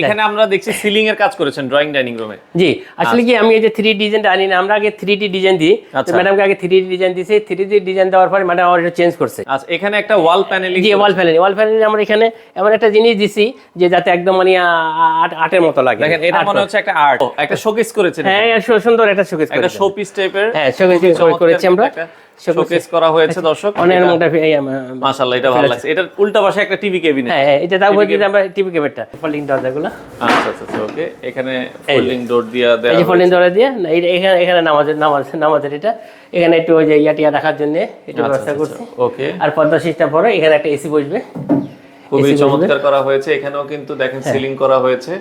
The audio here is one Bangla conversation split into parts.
এখানে আমরা দেখছি সিলিং এর কাজ করেছেন ড্রয়িং ডাইনিং রুমে জি আসলে কি আমি এই যে থ্রি ডিজাইনটা আনি না আমরা আগে থ্রি ডি ডিজাইন দিই। আচ্ছা। ম্যাডামকে আগে থ্রি ডি ডিজাইন দিয়েছি থ্রি ডি ডিজাইন দেওয়ার পরে ম্যাডাম আমার চেঞ্জ করছে। আচ্ছা এখানে একটা wall panelling ji wall panel wall panel আমরা এখানে এমন একটা জিনিস দিছি যে যাতে একদম মানে আ, আ- আটের মতো লাগে। দেখেন এটা মনে হচ্ছে একটা আর্ট একটা শোকেস করেছেন হ্যাঁ সুন্দর একটা শোকেস একটা শোপিস টাইপের হ্যাঁ শোকেস করেছি আমরা। শোকেস করা হয়েছে দর্শক। অনেক মোটা মাশাআল্লাহ এটা ভালো লাগছে। এটার উল্টা পাশে একটা টিভি কেবিনেট হ্যাঁ হ্যাঁ, এটা তাও বলছি যে আমরা টিভি কেবেটটা ফোল্ডিং দরজাগুলো আচ্ছা আচ্ছা আচ্ছা ওকে এখানে ফোল্ডিং ডোর দিয়া দেয়া এই ফোল্ডিং দিয়ে না, এখানে এখানে নামাজের নামাজ নামাজের এটা। এখানে একটু ওই যে ইয়া টিয়া রাখার জন্য একটু ব্যবস্থা করছি। ওকে আর পর্দা সিস্টেম পরে এখানে একটা এসি বসবে। খুবই। চমৎকার করা হয়েছে। এখানেও কিন্তু দেখেন সিলিং করা হয়েছে।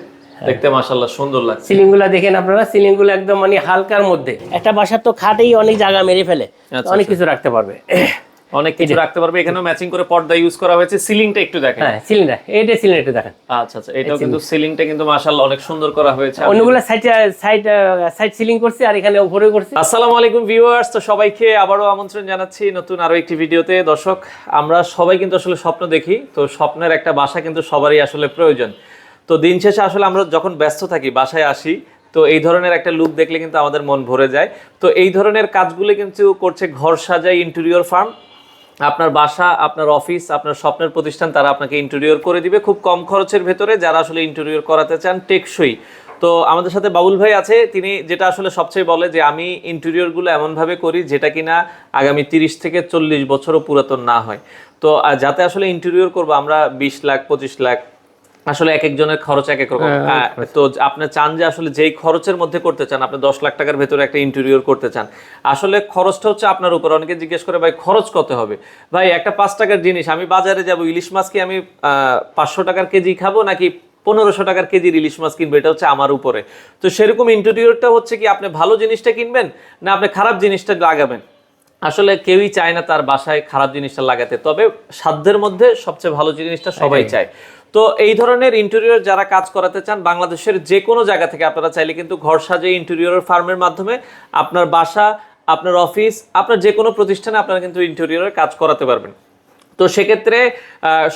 দেখতে মাশাআল্লাহ সুন্দর লাগছে। সিলিংগুলা দেখেন আপনারা সিলিংগুলো একদম মানে হালকার মধ্যে। একটা বাসার তো খাটেই অনেক জায়গা মেরে ফেলে আচ্ছা, অনেক কিছু রাখতে পারবে। অনেক কিছু রাখতে পারবে এখানেও ম্যাচিং করে পর্দা ইউজ করা হয়েছে। সিলিংটা একটু দেখেন। হ্যাঁ সিলিন্ডার এইটা সিলিন্ডার দেখেন। আচ্ছা আচ্ছা এটাও কিন্তু সিলিংটা কিন্তু মাশাআল্লাহ অনেক সুন্দর করা হয়েছে। অন্যগুলো সাইড সাইড সাইড সিলিং করছি আর এখানে উপরে করছি। আসসালামু আলাইকুম ভিউয়ার্স তো সবাইকে আবারও আমন্ত্রণ জানাচ্ছি নতুন আরও একটি ভিডিওতে। দর্শক আমরা সবাই কিন্তু আসলে স্বপ্ন দেখি তো স্বপ্নের একটা বাসা কিন্তু সবারই আসলে প্রয়োজন। তো দিন শেষে আসলে আমরা যখন ব্যস্ত থাকি, বাসায় আসি, তো এই ধরনের একটা লুক দেখলে কিন্তু আমাদের মন ভরে যায়। তো এই ধরনের কাজগুলো কিন্তু করছে ঘর সাজাই ইন্টেরিয়র ফার্ম আপনার বাসা, আপনার অফিস আপনার স্বপ্নের প্রতিষ্ঠান, তারা আপনাকে ইন্টেরিয়র করে দিবে খুব কম খরচের ভেতরে, যারা আসলে ইন্টেরিয়র করাতে চান টেকসই। তো আমাদের সাথে বাবুল ভাই আছে, তিনি যেটা আসলে সবচেয়ে বলে যে, আমি ইন্টেরিয়রগুলো এমনভাবে করি যেটা কিনা আগামী তিরিশ থেকে চল্লিশ বছরও পুরাতন না হয়। তো যাতে আসলে ইন্টেরিয়র করব আমরা বিশ লাখ, পঁচিশ লাখ আসলে এক একজনের খরচ এক এক রকম। তো আপনি চান যে আসলে যেই খরচের মধ্যে করতে চান আপনি দশ লাখ টাকার ভেতরে একটা ইন্টেরিয়র করতে চান আসলে খরচটা হচ্ছে আপনার উপর। অনেকে জিজ্ঞেস করে ভাই খরচ কত হবে? ভাই একটা পাঁচ টাকার জিনিস আমি বাজারে যাব ইলিশ মাছ কি আমি পাঁচশো টাকার কেজি খাব নাকি পনেরোশো টাকার কেজির ইলিশ মাছ কিনবে? এটা হচ্ছে আমার উপরে। তো সেরকম ইন্টেরিয়রটা হচ্ছে কি আপনি ভালো জিনিসটা কিনবেন না আপনি খারাপ জিনিসটা লাগাবেন? আসলে কেউই চায় না তার বাসায় খারাপ জিনিসটা লাগাতে। তবে সাধ্যের মধ্যে সবচেয়ে ভালো জিনিসটা সবাই চায়। তো এই ধরনের ইন্টেরিয়র যারা কাজ করাতে চান বাংলাদেশের যে কোনো জায়গা থেকে আপনারা চাইলে কিন্তু ঘর সাজিয়ে ইন্টেরিয়র ফার্মের মাধ্যমে আপনার বাসা, আপনার অফিস আপনার যে কোনো প্রতিষ্ঠানে আপনারা কিন্তু ইন্টেরিয়রের কাজ করাতে পারবেন। তো সেক্ষেত্রে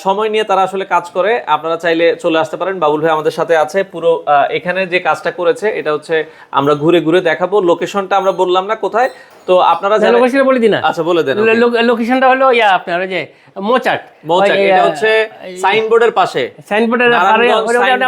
সময় নিয়ে তারা আসলে কাজ করে, আপনারা চাইলে চলে আসতে পারেন। বাবুল ভাই আমাদের সাথে আছে, পুরো এখানে যে কাজটা করেছে, এটা হচ্ছে আমরা ঘুরে ঘুরে দেখাবো। লোকেশনটা আমরা বললাম না কোথায় তো আপনারা যারা লোকেশন বলে দিন আচ্ছা বলে দেন লোকেশনটা হলো ইয়া আপনার ওই যে মোচাট মোচাট এটা হচ্ছে সাইনবোর্ডের পাশে। সাইনবোর্ডের পাশে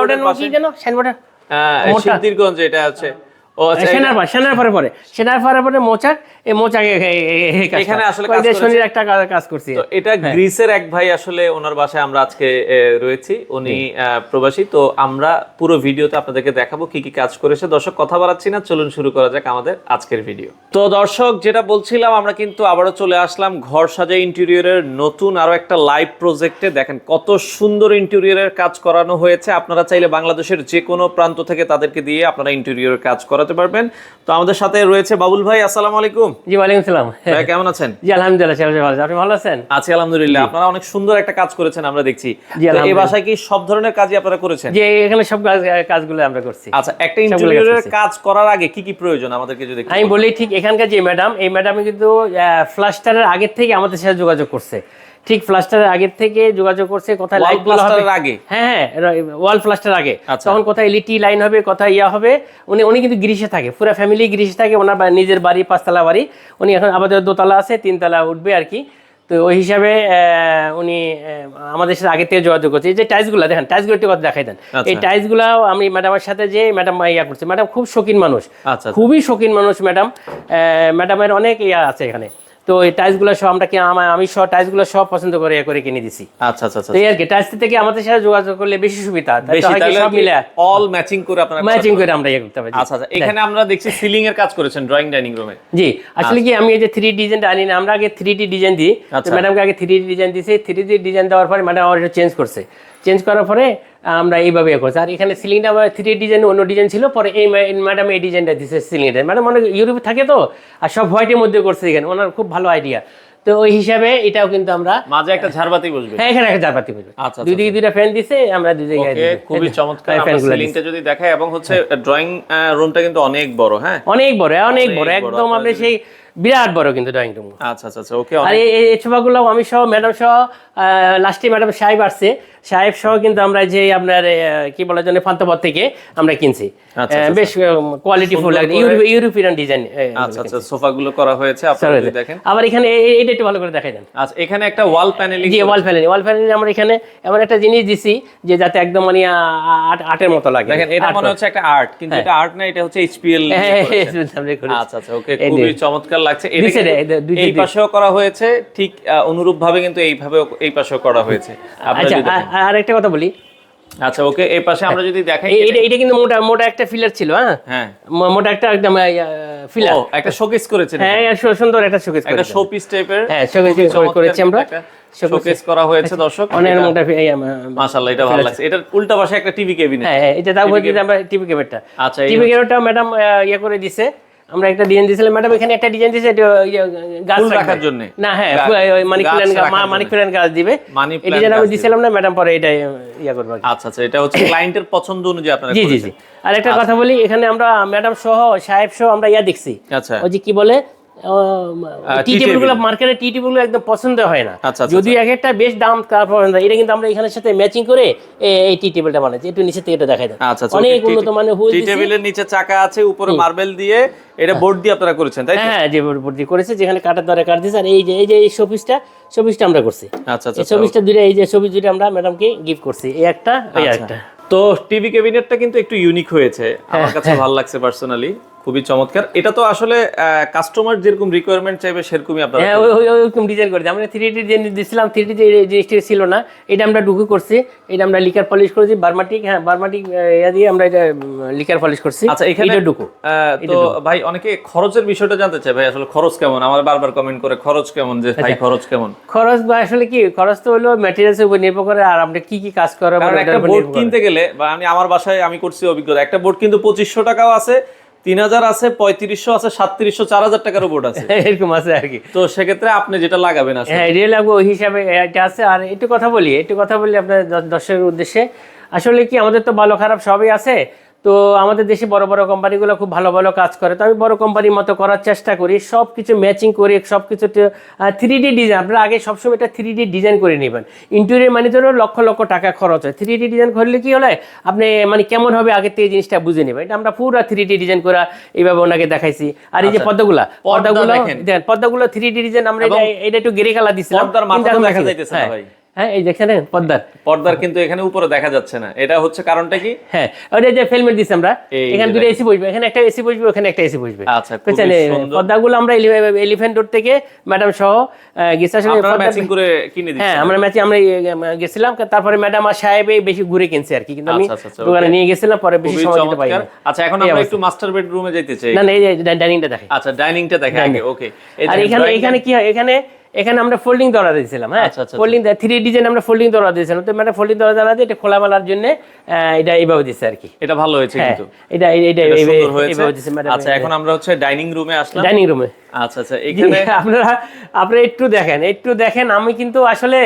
ওটা নাম কি। যেন? সাইনবোর্ডের আহ, সিদ্ধিরগঞ্জ এটা আছে ও আচ্ছা সেনার পরে সেনার পরে পরে। সেনার পরে পরে মোচাক এই মোচাক এখানে আসলে কাজ কয়েকদিন করেছে। শনির একটা কাজ- কাজ করছি। তো এটা গ্রিসের এক ভাই আসলে ওনার বাসায় আমরা আজকে রয়েছি। উনি প্রবাসী। তো আমরা পুরো ভিডিওতে আপনাদেরকে দেখাবো কি কি কাজ করেছে। দর্শক কথা বাড়াচ্ছি না। চলুন শুরু করা যাক আমাদের আজকের ভিডিও। তো দর্শক যেটা বলছিলাম আমরা কিন্তু আবারও চলে আসলাম ঘর সাজা ইন্টেরিয়রের নতুন আরও একটা লাইভ প্রজেক্টে। দেখেন কত সুন্দর ইন্টেরিয়রের কাজ করানো হয়েছে। আপনারা চাইলে বাংলাদেশের যে কোনো প্রান্ত থেকে তাদেরকে দিয়ে আপনারা ইন্টেরিয়রের কাজ করাতে পারবেন। তো আমাদের সাথে রয়েছে বাবুল ভাই আসসালামু আলাইকুম। জি ওয়ালাইকুম সালাম। ভাই কেমন আছেন? জি আলহামদুলিল্লাহ ভালো। আপনি ভালো আছেন? আছি আলহামদুলিল্লাহ। আপনারা অনেক সুন্দর একটা কাজ করেছেন আমরা দেখছি। এই। বাসায় কি সব ধরনের কাজই আপনারা করেছেন? জি এখানে সব কাজগুলো আমরা করছি। আচ্ছা একটা ইন্টেরিয়রের কাজ করার আগে কি কি প্রয়োজন? আমাদেরকে যদি আমি বলি ঠিক এখানকার যে ম্যাডাম এই ম্যাডাম কিন্তু ফ্লাস্টারের আগের থেকে আমাদের সাথে যোগাযোগ করছে। ঠিক ফ্লাস্টারের আগের থেকে যোগাযোগ করছে কোথায় লাইটগুলো হবে? plaster-এর আগে? হ্যাঁ হ্যাঁ ওয়াল প্লাস্টার আগে। আচ্ছা। তখন কোথায় এলইটি লাইন হবে কোথায় ইয়া হবে উনি উনি কিন্তু গ্রিসে থাকে পুরো ফ্যামিলি গ্রিসে থাকে ওনার নিজের বাড়ি পাঁচতলা বাড়ি। উনি এখন আমাদের দোতলা আছে তিনতলা উঠবে আর কি। তো ওই হিসাবে উনি আমাদের সাথে আগে থেকে যোগাযোগ করছে। এই যে টাইলসগুলো দেখেন টাইলসগুলো একটু কথা দেখাই দেন। আচ্ছা। এই টাইলসগুলো আমি ম্যাডামের সাথে যে ম্যাডাম ইয়া করছে ম্যাডাম খুব শৌখিন মানুষ। আচ্ছা খুবই শৌখিন মানুষ ম্যাডাম ম্যাডামের অনেক ইয়া আছে এখানে। তো এই টাইলসগুলো সব আমরা কি আমা- সব টাইলসগুলো সব পছন্দ করে ইয়ে করে কিনে দিছি। আচ্ছা আচ্ছা আচ্ছা তো এই আর কি টাইলস থেকে আমাদের সাথে যোগাযোগ করলে বেশি সুবিধা। তাই তো সব মিলে অল ম্যাচিং করে আপনারা ম্যাচিং করে আমরা ইয়ে করতে পারি। আচ্ছা আচ্ছা এখানে আমরা দেখছি সিলিং এর কাজ করেছেন ড্রয়িং ডাইনিং রুমে জি আসলে কি আমি এই যে থ্রি ডিজাইনটা আনি না আমরা আগে থ্রি ডি ডিজাইন দিই। তো আচ্ছা। ম্যাডামকে আগে থ্রি ডি ডিজাইন দিয়েছি থ্রি ডি ডিজাইন দেওয়ার পরে ম্যাডাম আমার চেঞ্জ করছে। চেঞ্জ করার পরে আমরা এইভাবে ইয়ে করছি। আর এখানে সিলিংটা আমার থ্রি ডিজাইন অন্য ডিজাইন ছিল পরে এই ম্যাডাম এই ডিজাইনটা দিচ্ছে সিলিংটা ম্যাডাম অনেক ইউরোপে থাকে তো আর সব হোয়াইটের মধ্যে করছে এখানে। ওনার খুব ভালো আইডিয়া তো ওই হিসাবে এটাও কিন্তু আমরা মাঝে একটা ঝাড়বাতি বসবে। হ্যাঁ এখানে একটা জাপাতি বুঝবে আচ্ছা, দুই দিকে দুইটা ফ্যান দিছে আমরা দুই ওকে খুবই চমৎকার। সিলিংটা যদি দেখাই এবং হচ্ছে ড্রয়িং রুমটা কিন্তু অনেক বড় হ্যাঁ? অনেক বড় অনেক বড়। একদম আপনি সেই বিরাট বড় কিন্তু ড্রয়িং রুম আচ্ছা আচ্ছা আচ্ছা ওকে আর এই সোফাগুলো আমি সহ ম্যাডাম সহ লাস্টে ম্যাডাম সাহেব আসছে। সাহেব সহ কিন্তু আমরা যে আপনার কি বলার জন্য ফান্তপথ থেকে আমরা কিনছি। আচ্ছা, বেশ কোয়ালিটি ফুল ইউরোপিয়ান ডিজাইন আচ্ছা আচ্ছা সোফা গুলো করা হয়েছে আপনারা যদি দেখেন। আবার এখানে এ- এ- এটা একটু ভালো করে দেখাই দেন। আচ্ছা এখানে একটা wall panelling ji wall panel wall panel আমরা এখানে এমন একটা জিনিস দিছি যে যাতে একদম মানে আ, আট আটের মতো লাগে। দেখেন এটা মনে হচ্ছে একটা আর্ট কিন্তু এটা আর্ট না এটা হচ্ছে এইচপিএল হ্যাঁ, হ্যাঁ, হ্যাঁ। আচ্ছা আচ্ছা ওকে খুবই চমৎকার লাগছে। এই পাশেও করা হয়েছে ঠিক অনুরূপ ভাবে কিন্তু এইভাবে এই পাশেও করা হয়েছে। আচ্ছা আর- একটা কথা বলি। আচ্ছা ওকে এই পাশে আমরা যদি দেখাই এটা এটা কিন্তু মোটা মোটা একটা ফিলার ছিল হ্যাঁ? হ্যাঁ। মোটা একটা একদম ফিলার একটা শোকেস করেছেন হ্যাঁ সুন্দর একটা শোকেস একটা শোপিস টাইপের হ্যাঁ শোকেস করেছি আমরা। শোকেস করা হয়েছে দর্শক। অনেক মোটা মাশাআল্লাহ এটা ভালো লাগছে। এটার উল্টা পাশে একটা টিভি ক্যাবিনেট হ্যাঁ হ্যাঁ, এটা বলছি আমরা টিভি কেবেরটা আচ্ছা টিভি কেবেরটা ম্যাডাম ইয়ে করে দিছে। আমরা একটা ডিজাইন দিয়েছিলাম ম্যাডাম এখানে একটা ডিজাইন দিয়েছে এটা গাছ রাখার জন্য। না হ্যাঁ মানি প্ল্যান মানি। প্ল্যান গাছ দিবে। মানি ডিজাইন আমি দিয়েছিলাম না ম্যাডাম পরে এটা ইয়া করবে আচ্ছা আচ্ছা এটা হচ্ছে ক্লায়েন্টের পছন্দ অনুযায়ী আপনারা জি জি জি। আর একটা কথা বলি এখানে আমরা ম্যাডাম সহ সাহেব সহ আমরা ইয়া দেখছি। আচ্ছা। ওই যে কি বলে টি tea টেবিলগুলো table। মার্কেটে টি টেবিল একদম পছন্দ হয় না। আচ্ছা, আচ্ছা, যদি এক একটা বেশ দাম তারপর এটা কিন্তু আমরা এখানের সাথে ম্যাচিং করে এই টি টেবিলটা বানাচ্ছি। একটু নিচে থেকে এটা দেখাই দেন। আচ্ছা অনেক উন্নত মানের হুইল টি টেবিলের নিচে চাকা আছে উপরে মার্বেল দিয়ে এটা বোর্ড দিয়ে আপনারা করেছেন তাই হ্যাঁ যে বোর্ড দিয়ে করেছে যেখানে কাটার দ্বারা কাট দিয়েছে আর এই যে এই যে এই শোপিসটা শোপিসটা আমরা করছি। আচ্ছা আচ্ছা এই শোপিসটা দুইটা এই যে শোপিস দুইটা আমরা ম্যাডামকে গিফট করছি। এই একটা একটা তো টিভি ক্যাবিনেটটা কিন্তু একটু ইউনিক হয়েছে। আমার কাছে ভালো লাগছে পার্সোনালি খুবই চমৎকার। এটা তো আসলে কাস্টমার যেরকম রিকোয়ারমেন্ট চাইবে সেরকমই আপনারা হ্যাঁ ওই ওই ওইরকম ডিজাইন করে। আমরা থ্রি ডি ডিজাইন দিয়েছিলাম থ্রি ডি জিনিসটি ছিল না এটা আমরা ডুকু করছি। এটা আমরা লিকার পলিশ করেছি বার্মাটিক হ্যাঁ বার্মাটিক ইয়া দিয়ে আমরা এটা লিকার পলিশ করছি। আচ্ছা এখানে এটা ডুকু তো ভাই অনেকে খরচের বিষয়টা জানতে চায় ভাই আসলে খরচ কেমন? আমার বারবার কমেন্ট করে খরচ কেমন? যে আচ্ছা। ভাই খরচ কেমন? খরচ বা আসলে কি খরচ তো হলো ম্যাটেরিয়ালসের উপর নির্ভর করে আর আমরা কি কি কাজ করা একটা বোর্ড কিনতে গেলে বা আমি আমার বাসায় আমি করছি অভিজ্ঞতা একটা বোর্ড কিন্তু পঁচিশশো টাকাও আছে তিন হাজার আছে পঁয়ত্রিশশো আছে সাতত্রিশশো চার হাজার টাকার উপর আছে। এরকম আছে আর কি। তো সেক্ষেত্রে আপনি যেটা লাগাবেন হ্যাঁ রিয়েল লাগবে ওই হিসাবে এটা আছে। আর একটু কথা বলি একটু কথা বলি আপনার দর্শকের উদ্দেশ্যে। আসলে কি আমাদের তো ভালো খারাপ সবই আছে তো আমাদের দেশে বড় বড় কোম্পানিগুলো খুব ভালো ভালো কাজ করে। তো আমি বড় কোম্পানির মতো করার চেষ্টা করি সব কিছু ম্যাচিং করে সব কিছু থ্রি ডি ডিজাইন আপনারা আগে সবসময় এটা থ্রি ডি ডিজাইন করে নেবেন। ইন্টেরিয়র মানে ধরো লক্ষ লক্ষ টাকা খরচ হয়। থ্রি ডি ডিজাইন করলে কি হলে? আপনি মানে কেমন হবে আগে থেকে এই জিনিসটা বুঝে নেবেন। এটা আমরা পুরো থ্রি ডি ডিজাইন করা এইভাবে ওনাকে দেখাইছি। আর এই যে আচ্ছা, পর্দা দেখেন। পর্দাগুলো থ্রি ডি ডিজাইন আমরা এটা একটু গেরে খেলা এখন দেখা যাইতেছে। ভাই। হ্যাঁ এই দেখছেন পর্দার। পর্দার কিন্তু এখানে উপরে দেখা যাচ্ছে না। এটা হচ্ছে কারণটা কি? হ্যাঁ ওটা যে ফিল্মের দিছি আমরা। এখানে দুটো এসি বসবে এখানে একটা এসি বসবে ওখানে একটা এসি বসবে। আচ্ছা, বুঝছেন? পর্দাগুলো আমরা এলিফ্যান্ট রোড থেকে ম্যাডাম সহ আহ, গেছি আসলে আপনারা ম্যাচিং করে কিনে দিচ্ছেন হ্যাঁ আমরা ম্যাচে আমরা গেছিলাম। তারপরে ম্যাডাম আর সাহেব বেশি ঘুরে কিনছে আর কি কিন্তু আমি আচ্ছা, আচ্ছা, আচ্ছা, দোকানে নিয়ে গেছিলাম পরে বেশি সময় দিতে পারি আচ্ছা এখন আমরা একটু মাস্টার বেডরুমে যাইতে চাই। না না এই যে ডাইনিংটা দেখে আচ্ছা ডাইনিংটা দেখে আগে ওকে আর এখানে এখানে কি হয়? এখানে এখানে আমরা ফোল্ডিং দরা দিয়েছিলাম হ্যাঁ? ফোল্ডিং থ্রি ডিজাইন আমরা ফোল্ডিং দরা দিয়েছিলাম তো মানে ফোল্ডিং দরা দিয়ে এটা খোলামেলার জন্য আহ, এটা এইভাবে দিচ্ছে আর কি। এটা ভালো হয়েছে হ্যাঁ কিন্তু। এটা এটা এইভাবে দিচ্ছে আচ্ছা এখন আমরা হচ্ছে ডাইনিং রুমে আসলাম। ডাইনিং রুমে আচ্ছা আচ্ছা এখানে আপনারা আপনারা একটু দেখেন একটু দেখেন। আমি কিন্তু আসলে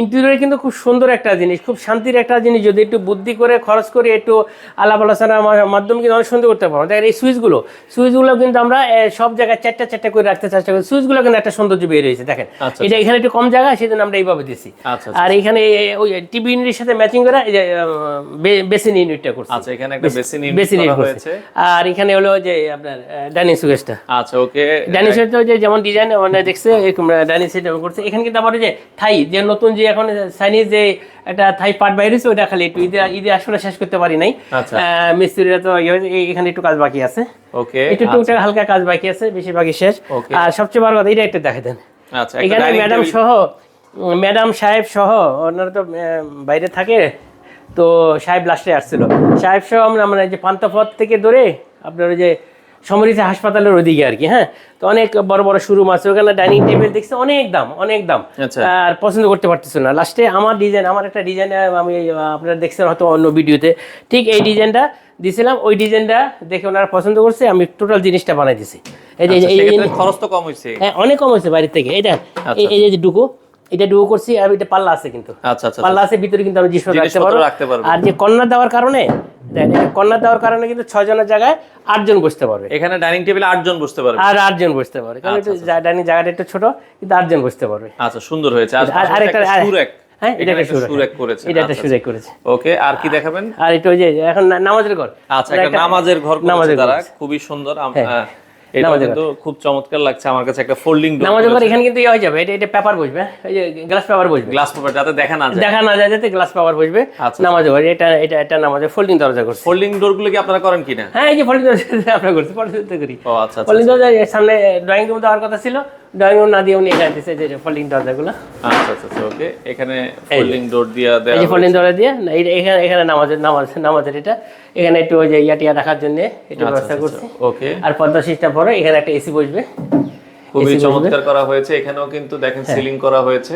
ইন্টেরিয়র কিন্তু খুব সুন্দর একটা জিনিস খুব শান্তির একটা জিনিস। যদি একটু বুদ্ধি করে খরচ করে একটু আলাপ আলোচনার মাধ্যমে কিন্তু অনেক সুন্দর করতে পারব। দেখেন এই সুইচগুলো সুইচগুলো কিন্তু আমরা সব জায়গায় চারটা চারটা করে রাখতে চেষ্টা করি। সুইচগুলো কিন্তু একটা সৌন্দর্য বের হয়েছে দেখেন। আচ্ছা, এটা এখানে একটু কম জায়গা সেজন্য আমরা এইভাবে দিছি। আচ্ছা, আর এখানে ওই টিভি ইউনিটের সাথে ম্যাচিং করে বেসিন ইউনিটটা করছি। আচ্ছা এখানে একটা বেসিন বেসিন ইউনিট হয়েছে। আর এখানে হলো যে আপনার ডাইনিং সুকেসটা আচ্ছা ওকে ডাইনিং সেট যে যেমন ডিজাইন মানে দেখছে ডাইনিং সেট করছে। এখানে কিন্তু আবার যে থাই যে নতুন যে এখন চাইনিজ যে একটা থাই পার্ট ওটা খালি একটু ঈদে ঈদে আসলে শেষ করতে পারি নাই। আচ্ছা। মিস্ত্রিরা তো ইয়ে এখানে একটু কাজ বাকি আছে। ওকে একটু টুকটাক হালকা কাজ বাকি আছে বেশিরভাগই শেষ। আর সবচেয়ে বড় কথা এটা একটা দেখে দেন। আচ্ছা এখানে ম্যাডাম সহ ম্যাডাম সাহেব সহ ওনারা তো বাইরে থাকে তো সাহেব লাস্টে আসছিল। সাহেব সহ আমরা মানে যে পান্তাপথ থেকে ধরে আপনার ওই যে সমরিত হাসপাতালের ওদিকে আর কি হ্যাঁ? তো অনেক বড় বড় শোরুম আছে ওখানে ডাইনিং টেবিল দেখছে অনেক দাম অনেক দাম। আচ্ছা। আর পছন্দ করতে পারতেছিল না। লাস্টে আমার ডিজাইন আমার একটা ডিজাইন আমি আপনারা দেখছেন হয়তো অন্য ভিডিওতে ঠিক এই ডিজাইনটা দিছিলাম ওই ডিজাইনটা দেখে ওনারা পছন্দ করছে আমি টোটাল জিনিসটা বানাই দিছি। এই যে আচ্ছা, খরচ তো কম হয়েছে হ্যাঁ অনেক কম হয়েছে বাইরের থেকে। এটা আচ্ছা। এই- এই যে ডুকু এটা ডুও করছি আর এটা পাল্লা আছে কিন্তু। আচ্ছা আচ্ছা পাল্লা আছে ভিতরে কিন্তু আমরা জিনিসপত্র রাখতে পারব। আর যে কর্নার দেওয়ার কারণে কর্নার দেওয়ার কারণে কিন্তু ছয় জনের জায়গায় আটজন বসতে পারবে। এখানে ডাইনিং টেবিলে আটজন বসতে পারবে। আর আটজন বসতে পারবে। কারণ একটু ডাইনিং জায়গাটা একটু ছোট কিন্তু আটজন বসতে পারবে। আচ্ছা সুন্দর হয়েছে। আর আর আরেকটা হ্যাঁ এটা একটা সুরেক। করেছে। এটা একটা সুরেক করেছে। ওকে আর কি দেখাবেন? আর এটা ওই যে এখন নামাজের ঘর। আচ্ছা একটা নামাজের ঘর নামাজের ঘর খুবই সুন্দর। আম- হ্যাঁ, আহ, এটা কিন্তু খুব চমৎকার লাগছে। আমার কাছে একটা ফোল্ডিং নামাজের ঘর এখানে কিন্তু ইয়ে হয়ে যাবে। এটা এটা পেপার বসবে। এই যে গ্লাস পেপার বসবে। গ্লাস পেপার যাতে দেখা না যায়। দেখা না যায় যাতে গ্লাস পেপার বসবে। আচ্ছা। নামাজের ঘর। এটা এটা এটা ফোল্ডিং দরজা করছে। ফোল্ডিং ডোরগুলো কি আপনারা করেন কিনা? হ্যাঁ এই যে ফোল্ডিং দরজা আমরা করছি। ফোল্ডিং দরজা করি। ও আচ্ছা আচ্ছা ফোল্ডিং দরজা সামনে ড্রয়িং রুম দেওয়ার কথা ছিল। ড্রয়িং না দিয়ে উনি এখানে দিছে যে ফোল্ডিং দরজাগুলো। আচ্ছা আচ্ছা আচ্ছা ওকে এখানে ফোল্ডিং ডোর দিয়া দেয়া এই যে ফোল্ডিং ডোর দিয়ে না, এখানে এখানে নামাজের নামাজ নামাজের এটা। এখানে একটু ওই যে ইয়া টিয়া রাখার জন্য এটা আচ্ছা, ব্যবস্থা করছি। ওকে আর পর্দা সিস্টেম পরে এখানে একটা এসি বসবে। খুবই চমৎকার করা হয়েছে। এখানেও কিন্তু দেখেন হ্যাঁ। সিলিং করা হয়েছে।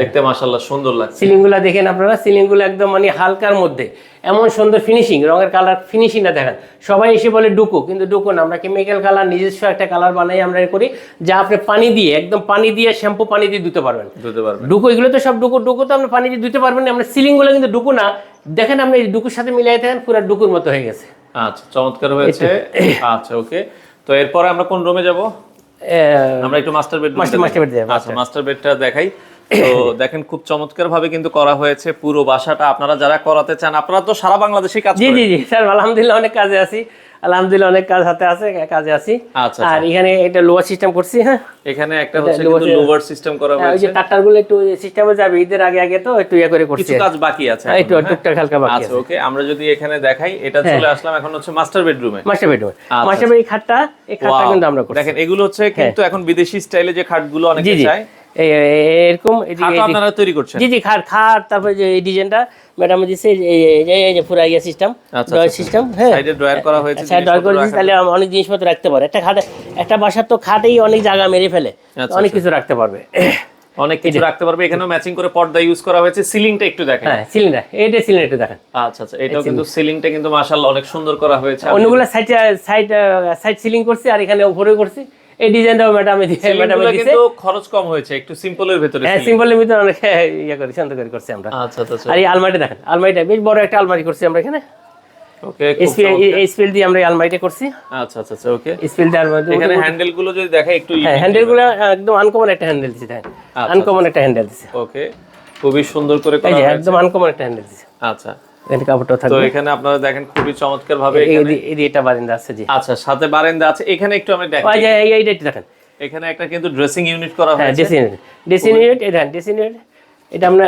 দেখতে মাশাআল্লাহ সুন্দর লাগছে। সিলিংগুলা দেখেন আপনারা সিলিংগুলো একদম মানে হালকার মধ্যে। এমন সুন্দর ফিনিশিং রঙের কালার ফিনিশিংটা দেখেন। সবাই এসে বলে ডুকু কিন্তু ডুকু না। আমরা কেমিক্যাল কালার নিজস্ব একটা কালার বানাই আমরা করি যা আপনি পানি দিয়ে একদম পানি দিয়ে শ্যাম্পু পানি দিয়ে ধুতে পারবেন। বুঝতে পারবেন। ডুকু এগুলো তো সব ডুকু ডুকু তো আপনি পানি দিয়ে ধুতে পারবেন না। আমরা সিলিংগুলো কিন্তু ডুকু না। দেখেন আপনি এই ডুকুর সাথে মিলাই দেখেন পুরো ডুকুর মতো হয়ে গেছে। আচ্ছা চমৎকার হয়েছে। আচ্ছা ওকে। তো এরপরে আমরা কোন রুমে যাব? আমরা একটু master bedroom Master- master bed আচ্ছা মাস্টার বেডটা দেখাই। তো দেখেন খুব চমৎকার ভাবে কিন্তু করা হয়েছে পুরো বাসাটা। আপনারা যারা করাতে চান আপনারা তো সারা বাংলাদেশে কাজ জি জি জি স্যার আলহামদুলিল্লাহ অনেক কাজে আছি। আলহামদুলিল্লাহ অনেক কাজ হাতে আছে কাজে আছি। আচ্ছা আর এখানে এটা লোয়ার সিস্টেম করছি হ্যাঁ। এখানে একটা হচ্ছে কিন্তু লোভার সিস্টেম করা হ্যাঁ, ওই যে টাটারগুলো একটু সিস্টেমে যাবে ঈদের আগে আগে তো একটু ইয়ে করে করছি কিছু কাজ বাকি আছে হ্যাঁ, একটু হ্যাঁ? টুকটাক হালকা বাকি আচ্ছা ওকে আমরা যদি এখানে দেখাই এটা চলে আসলাম এখন হচ্ছে মাস্টার বেডরুমে মাস্টার বেডরুম আচ্ছা, মাস্টার বেড খাটটা এই খাটটা কিন্তু আমরা করছি। দেখেন এগুলো হচ্ছে কিন্তু এখন বিদেশি স্টাইলে যে খাটগুলো অনেকে চায় এরকম আপনারা তৈরি করছেন? জি জি খাট খাট তারপরে যে এই ডিজাইনটা ম্যাডাম দিচ্ছে এই- যে পুরো ইয়ে সিস্টেম আচ্ছা, ডয়ার আচ্ছা। সিস্টেম হ্যাঁ। সাইডে ড্রয়ার করা হয়েছে আচ্ছা ডয়ার করে দিচ্ছি তাহলে অনেক জিনিসপত্র রাখতে পারে। একটা খাটে একটা বাসার তো খাটেই অনেক জায়গা মেরে ফেলে আচ্ছা, অনেক কিছু রাখতে পারবে। অনেক কিছু রাখতে পারবে এখানেও ম্যাচিং করে পর্দা ইউজ করা হয়েছে সিলিংটা একটু দেখেন। হ্যাঁ সিলিন্ডার এইটা সিলিন্ডার দেখেন। আচ্ছা আচ্ছা এটাও কিন্তু সিলিংটা কিন্তু মাশাআল্লাহ অনেক সুন্দর করা হয়েছে। অন্যগুলো সাইড সাইড সাইড সিলিং করছি আর এখানে উপরে করছি। এই ডিজাইনটাও ম্যাডাম ম্যাডাম সিলিংগুলো দিছে। কিন্তু খরচ কম হয়েছে একটু সিম্পলের ভেতরে হ্যাঁ সিম্পলের ভিতরে অনেক ইয়ে করি শান্ত করে করছি আমরা। আচ্ছা আচ্ছা আর এই আলমারিটা দেখেন আলমারিটা বেশ বড় একটা আলমারি করছি আমরা এখানে। ওকে স্পিল দিয়ে আমরা আলমারিটা করছি। আচ্ছা আচ্ছা আচ্ছা ওকে স্পিল দিয়ে আলমারি এখানে হ্যান্ডেলগুলো যদি দেখাই একটু হ্যাঁ হ্যান্ডেলগুলো একদম আনকমন একটা হ্যান্ডেল দিছি দেখেন। আনকমন একটা হ্যান্ডেল দিছি। ওকে খুবই সুন্দর করে করা একদম আনকমন একটা হ্যান্ডেল দিছি। আচ্ছা। এখানে কাপড়টা তো এখানে আপনারা দেখেন খুবই চমৎকার ভাবে এখানে এটা বারান্দা আছে জি। আচ্ছা সাথে বারান্দা আছে। এখানে একটু আমি দেখাই এই এইটা দেখেন। এখানে একটা কিন্তু ড্রেসিং ইউনিট করা হ্যাঁ হয়েছে। ড্রেসিং ইউনিট ড্রেসিং ইউনিট এটা ড্রেসিং ইউনিট এটা আমরা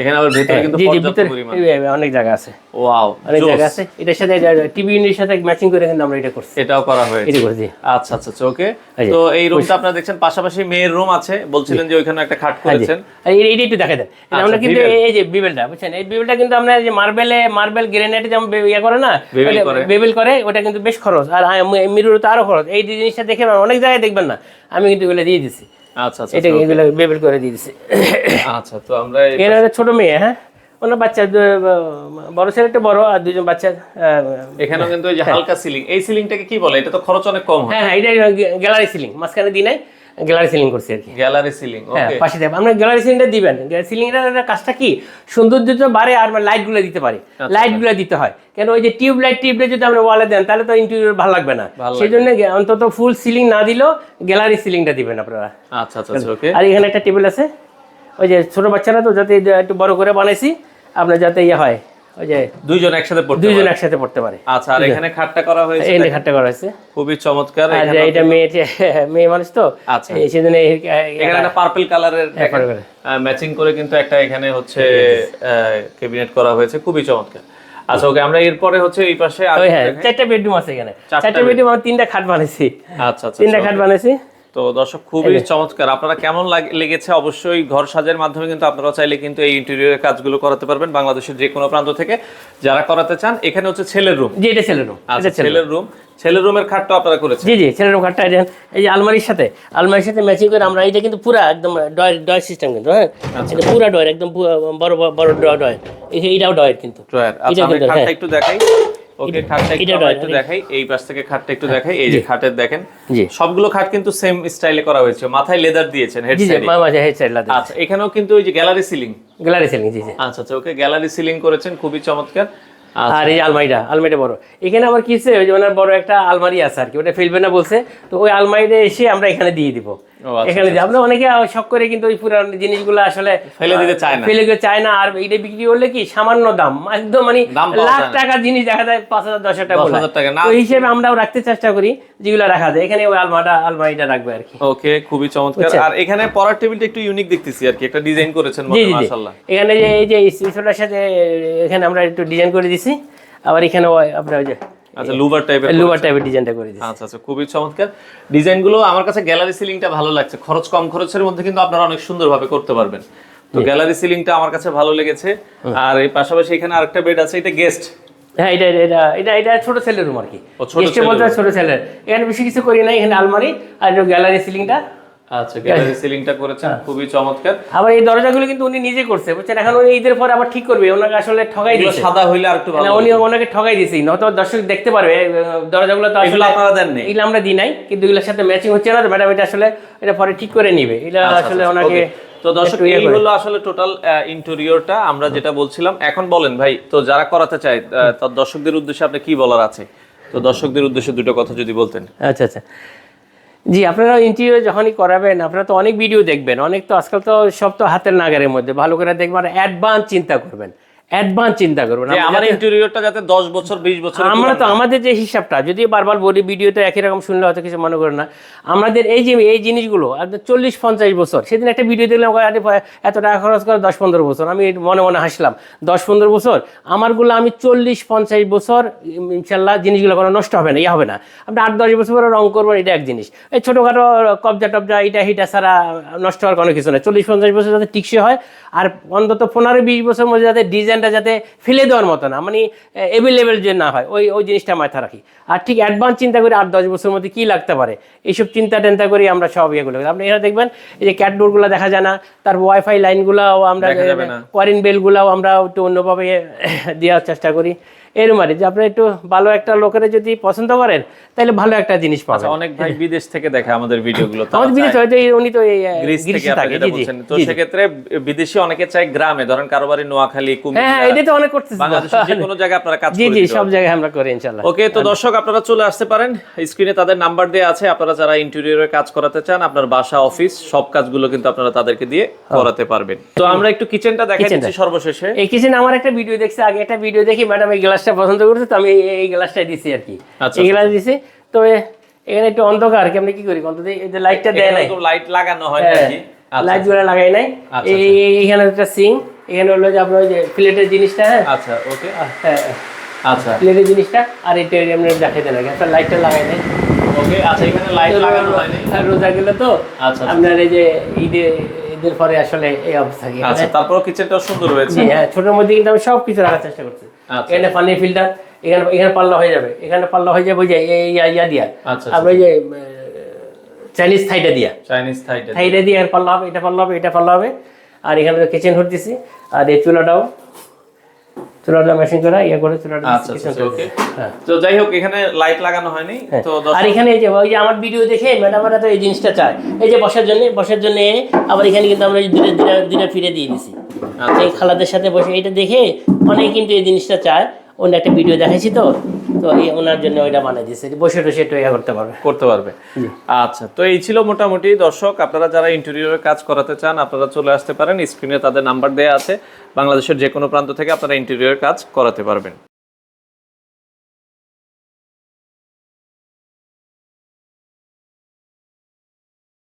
এখানে আবার ভেতরে কিন্তু জি জি পর্যাপ্ত ভিতরে পরিমাণ। এই- এই- অনেক জায়গা আছে। ওয়াও অনেক জায়গা আছে। এটার সাথে টিভি ইউনিটের সাথে ম্যাচিং করে কিন্তু আমরা এটা করছি। এটাও করা হয়েছে। এটা করছি আচ্ছা আচ্ছা আচ্ছা ওকে। তো এই রুমটা আপনারা দেখছেন পাশাপাশি মেয়ের রুম আছে। বলছিলেন যে ওইখানে একটা খাট হ্যাঁ করেছেন। এইটা একটু দেখা দেন। আমরা কিন্তু এই যে বিবেলটা বুঝছেন? এই বিবেলটা কিন্তু আমরা যে মার্বেলে মার্বেল গ্রেনাইটে যেমন ইয়ে করে না বেবেল করে। ওটা কিন্তু বেশ খরচ। আর মিরুর তো আরও খরচ। এই জিনিসটা দেখে অনেক জায়গায় দেখবেন না। আমি কিন্তু দিয়ে দিছি। আচ্ছা আচ্ছা এটা এগুলো বেবেল করে দিয়ে আচ্ছা তো আমরা একটা ছোট মেয়ে হ্যাঁ? ওনার বাচ্চা বড় ছেলেটা বড় আর দুজন বাচ্চা এখানেও কিন্তু ওই যে হালকা সিলিং এই সিলিংটাকে কি বলে? এটা তো খরচ অনেক কম হ্যাঁ। হ্যাঁ এটা গ্যালারি সিলিং মাঝখানে দিনে গ্যালারি সিলিং করছি আর কি। গ্যালারি সিলিং হ্যাঁ পাশে দেবেন আমরা গ্যালারি সিলিংটা দিবেন। সিলিংটার কাজটা কি? সৌন্দর্য বাড়ে আর লাইটগুলো দিতে পারি। আচ্ছা, লাইটগুলো দিতে হয়। কেন ওই যে টিউব লাইট টিউব যদি আমরা ওয়ালে দেন তাহলে তো ইন্টেরিয়র ভালো লাগবে না। সেই জন্য অন্তত ফুল সিলিং না দিলেও গ্যালারি সিলিংটা দিবেন আপনারা। আচ্ছা আচ্ছা আচ্ছা ওকে আর এখানে একটা টেবিল আছে। ওই যে ছোট বাচ্চারা তো যাতে একটু বড় করে বানাইছি আপনার যাতে ইয়ে হয়। ওই যে দুইজন একসাথে পড়তে দুইজন একসাথে পড়তে পারে। আচ্ছা আর এখানে খাটটা করা হয়েছে এই খাটটা করা হয়েছে। খুবই চমৎকার আর এখানে এটা মেয়ে মেয়ে মানুষ তো আচ্ছা। এই সেজন্য এখানে একটা পার্পল কালারের ম্যাচিং করে কিন্তু একটা এখানে হচ্ছে ক্যাবিনেট করা হয়েছে খুবই চমৎকার। আচ্ছা ওকে আমরা এরপরে হচ্ছে এই পাশে হ্যাঁ চারটা বেডরুম আছে এখানে। চারটা বেডরুম আমি তিনটা খাট বানাইছি আচ্ছা আচ্ছা তিনটা খাট বানাইছি তো দর্শক খুবই চমৎকার। আপনারা কেমন লাগ- লেগেছে? অবশ্যই ঘর সাজের মাধ্যমে কিন্তু আপনারা চাইলে কিন্তু এই ইন্টেরিয়রের কাজগুলো করাতে পারবেন বাংলাদেশের যে কোনো প্রান্ত থেকে। যারা করাতে চান এখানে হচ্ছে ছেলের রুম জি এটা ছেলের রুম আচ্ছা ছেলের রুম ছেলের রুমের খাটটা আপনারা করেছেন? জি জি ছেলের রুম খাটটা এই যে আলমারির সাথে আলমারির সাথে ম্যাচিং করে আমরা এটা কিন্তু পুরা একদম ডয় ডয় সিস্টেম কিন্তু হ্যাঁ? আচ্ছা। এটা পুরা ডয়ের একদম বড় বড়- বড় ডয় ডয় এই- এইটাও ডয়ের কিন্তু। ড্রয়ার। আচ্ছা আমি খাটটা হ্যাঁ। একটু দেখাই। ওকে খাটটা একটু একটু দেখাই এই পাশ থেকে খাটটা একটু দেখাই এই যে খাটের দেখেন। সবগুলো খাট কিন্তু সেম স্টাইলে করা হয়েছে মাথায় লেদার দিয়েছেন হেড মাঝে হেড সাইড আচ্ছা এখানেও কিন্তু ওই যে গ্যালারি সিলিং গ্যালারি সেলিং জি জি। আচ্ছা আচ্ছা ওকে গ্যালারি সিলিং করেছেন খুবই চমৎকার। আচ্ছা, আর এই আলমারিটা আলমারিটা বড়। এখানে আবার কি হচ্ছে ওই যে ওনার বড় একটা আলমারি আছে আর কি ওটা ফেলবে না বলছে তো ওই আলমারিটা এসে আমরা এখানে দিয়ে দিব। এখানে দিয়ে আমরা অনেকে শখ করে কিন্তু ওই পুরান জিনিসগুলো আসলে ফেলে দিতে চায় না। ফেলে দিতে চায় না আর এইটা বিক্রি করলে কি সামান্য দাম একদম মানে লাখ টাকার জিনিস দেখা যায় পাঁচ হাজার দশ হাজার টাকা তো হিসেবে আমরাও রাখতে চেষ্টা করি যেগুলো রাখা যায়। এখানে ওই আলমারিটা আলমারিটা রাখবে আর কি। ওকে খুবই চমৎকার। আর এখানে পড়ার টেবিলটা একটু ইউনিক দেখতেছি আর কি একটা ডিজাইন করেছেন মাশাআল্লাহ। এখানে যে এই যে স্পেশালটার সাথে এখানে আমরা একটু ডিজাইন করে দিছি। আবার এখানে আপনার ওই যে আচ্ছা লুভার টাইপের লুবার টাইপের ডিজাইনটা করে দিছি আচ্ছা আচ্ছা খুবই চমৎকার। ডিজাইনগুলো আমার কাছে গ্যালারি সিলিংটা ভালো লাগছে। খরচ কম খরচের মধ্যে কিন্তু আপনারা অনেক সুন্দরভাবে করতে পারবেন। তো গ্যালারি সিলিংটা আমার কাছে ভালো লেগেছে। আর এই পাশাপাশি এখানে আরেকটা বেড আছে এটা গেস্ট হ্যাঁ এটা এটা এটা এটা ছোট ছেলের রুম আর কি। বলতে ছোট ছেলের এখানে বেশি কিছু করি না এখানে আলমারি আর গ্যালারি সিলিংটা আচ্ছা গ্যালারি সিলিংটা করেছেন খুবই চমৎকার। আবার এই দরজাগুলো কিন্তু উনি নিজে করছে বুঝছেন? এখন উনি ঈদের পরে আবার ঠিক করবে ওনাকে আসলে ঠকাই এগুলো দিয়েছে সাদা হইলে আর একটু ভালো উনি ওনাকে ঠকাই দিয়েছি নয়তো দর্শক দেখতে পারবে দরজাগুলো তো আসলে আপনারা দেননি এগুলো আমরা দিই নাই কিন্তু এগুলোর সাথে ম্যাচিং হচ্ছে না ম্যাডাম এটা আসলে এটা পরে ঠিক করে নিবে। এটা আচ্ছা, আসলে আচ্ছা, ওনাকে তো দর্শক ইয়ে এই হলো আসলে টোটাল ইন্টেরিয়রটা আমরা যেটা বলছিলাম। এখন বলেন ভাই তো যারা করাতে চায় তার দর্শকদের উদ্দেশ্যে আপনি কি বলার আছে? তো দর্শকদের উদ্দেশ্যে দুটো কথা যদি বলতেন। আচ্ছা আচ্ছা। জি, আপনারা ইন্টারভিউ যখনই করাবেন, আপনারা তো অনেক ভিডিও দেখবেন, অনেক তো আজকাল তো সব তো হাতের নাগারের মধ্যে। ভালো করে দেখবেন অ্যাডভান্স চিন্তা করবেন। অ্যাডভান্স চিন্তা করবেন। না আমার ইন্টেরিয়রটা যাতে 10 বছর 20 বছর আমরা তো আমাদের যে হিসাবটা যদি বারবার বলি ভিডিওতে একই রকম শুনলে হয়তো কিছু মনে করে না। আমাদের এই যে এই জিনিসগুলো একদম চল্লিশ পঞ্চাশ বছর সেদিন একটা ভিডিও দেখলাম এত টাকা খরচ করে দশ পনেরো বছর আমি মনে মনে হাসলাম দশ পনেরো বছর আমারগুলো আমি চল্লিশ পঞ্চাশ বছর ইনশাল্লাহ জিনিসগুলো কোনো নষ্ট হবে না ইয়ে হবে না। আপনি আট দশ বছর পরে রং করবেন এটা এক জিনিস। এই ছোটোখাটো কবজা টবজা এটা হিটা ছাড়া নষ্ট হওয়ার কোনো কিছু নেই। চল্লিশ পঞ্চাশ বছর যাতে টিকসে হয় আর অন্তত পনেরো বিশ বছর মধ্যে যাতে ডিজাইনটা যাতে ফেলে দেওয়ার মতো না মানে অ্যাভেলেবেল যে না হয় ওই ওই জিনিসটা মাথায় রাখি। আর ঠিক অ্যাডভান্স চিন্তা করি আট দশ বছরের মধ্যে কী লাগতে পারে? এইসব চিন্তা টেন্তা করি আমরা সব ইয়েগুলো। আপনি এরা দেখবেন এই যে ক্যাটডোরগুলো দেখা যায় না তার ওয়াইফাই লাইনগুলাও আমরা বেলগুলাও বেলগুলোও আমরা একটু অন্যভাবে দেওয়ার চেষ্টা করি। এরকম আর যে আপনি একটু ভালো একটা লোকের যদি পছন্দ করেন তাহলে ভালো একটা জিনিস পাবেন। আচ্ছা অনেক ভাই বিদেশ থেকে দেখে আমাদের ভিডিওগুলো তো আমাদের বিদেশে হয়তো উনি তো এই গ্রিস থেকে থাকে। তো। সেক্ষেত্রে বিদেশি অনেকে চায় গ্রামে ধরেন কারোবারি নোয়াখালী হ্যাঁ কুমিল্লা। হ্যাঁ এটা তো অনেক করতেছে। বাংলাদেশের যে কোনো জায়গায় আপনারা কাজ জি জি সব জায়গায় আমরা করি ইনশাল্লাহ। ওকে তো দর্শক আপনারা চলে আসতে পারেন। স্ক্রিনে তাদের নাম্বার দেওয়া আছে আপনারা যারা ইন্টেরিয়রের কাজ করাতে চান আপনার বাসা অফিস সব কাজগুলো কিন্তু আপনারা তাদেরকে দিয়ে করাতে পারবেন। তো আমরা একটু কিচেনটা দিচ্ছি সর্বশেষে। এই কিচেন আমার একটা ভিডিও দেখছি আগে একটা ভিডিও দেখি ম্যাডাম এই গ্লাসটা পছন্দ করছে তো আমি এই- গ্লাসটাই দিছি আর কি। আচ্ছা, এই গ্লাস দিছি। তো এখানে একটু অন্ধকার কি আপনি কি করি অন্তত এই যে লাইটটা দেয় নাই। লাইট লাগানো হয় হ্যাঁ, নাকি? আচ্ছা, লাইটগুলো লাগাই নাই। আচ্ছা, এই এই- এইখানে একটা সিং এখানে হলো যে আপনার ওই যে প্লেটের জিনিসটা হ্যাঁ? আচ্ছা ওকে হ্যাঁ। আচ্ছা। প্লেটের জিনিসটা আর এটা এমনি দেখাই দেন আগে লাইটটা লাগাই নাই। ওকে আচ্ছা এখানে লাইট লাগানো হয় নাই রোজা গেলে তো আচ্ছা, আচ্ছা। আপনার এই যে ঈদে ঈদের পরে আসলে এই অবস্থা কি? আচ্ছা তারপর কিচেনটা সুন্দর হয়েছে? হ্যাঁ ছোটর মধ্যে কিন্তু আমি সব কিছু রাখার চেষ্টা করছি। আচ্ছা। এখানে পানি ফিল্টার এখানে এখানে পাল্লা হয়ে যাবে। এখানে পাল্লা হয়ে যাবে ওই যে এই ইয়া- দিয়া। আচ্ছা, ওই যে চাইনিজ থাইটা দিয়া। চাইনিজ থাইটা থাইটা দিয়ে। পাল্লা হবে এটা পাল্লা হবে এটা পাল্লা হবে। আর এখানে কিচেন হুড দিছি আর এই চুলাটাও। চুলাটা মেশিন করা ইয়ে করে চুলাটা আচ্ছা আচ্ছা দিছি। হ্যাঁ। তো যাই হোক এখানে লাইট লাগানো হয়নি তো আর এখানে এই যে ওই যে আমার ভিডিও দেখে ম্যাডামরা তো এই জিনিসটা চায়। এই যে বসার জন্য বসার জন্য আবার এখানে কিন্তু আমরা দিনে দিনে ফিরে দিয়ে দিছি। আচ্ছা, এই খালাদের সাথে বসে এটা দেখে অনেক কিন্তু এই জিনিসটা চায়। অন্য একটা ভিডিও দেখাইছি তো তো এই ওনার জন্য ওইটা বানিয়ে দিয়েছে। বসে টসে একটু ইয়ে করতে পারবে। করতে পারবে। আচ্ছা তো এই ছিল মোটামুটি দর্শক আপনারা যারা ইন্টেরিয়রের কাজ করাতে চান আপনারা চলে আসতে পারেন স্ক্রিনে তাদের নাম্বার দেওয়া আছে। বাংলাদেশের যে কোনো প্রান্ত থেকে আপনারা ইন্টেরিয়রের কাজ করাতে পারবেন।